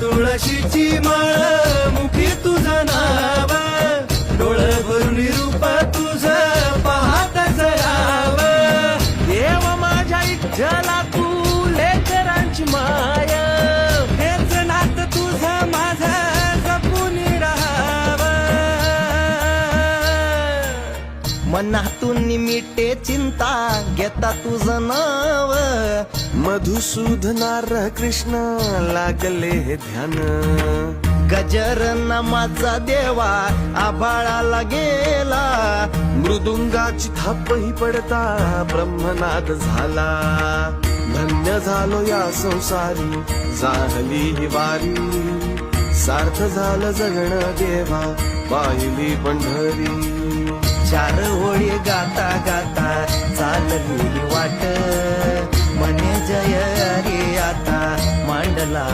तुळशीची माळ मुखी तुझं नाव. डोळ भरून रूप तुझ पाहत राव देव माझ्या इच्छला तू लेकरांची माय. हेच नात तुझं माझं जपून राहाव. मनातून मिटे चिंता घेता तुझं नाव. मधुसूदनार कृष्ण लागले ध्यान. गजर नामाचा देवा आभाळाला गेला. मृदुंगाची थापही पडता ब्रह्मनाद झाला. धन्य झालो या संसारी जाहली ही वारी. सार्थ झालं जगण देवा पाहिली पंढरी. चार होळी गाता गाता चालली Yeah.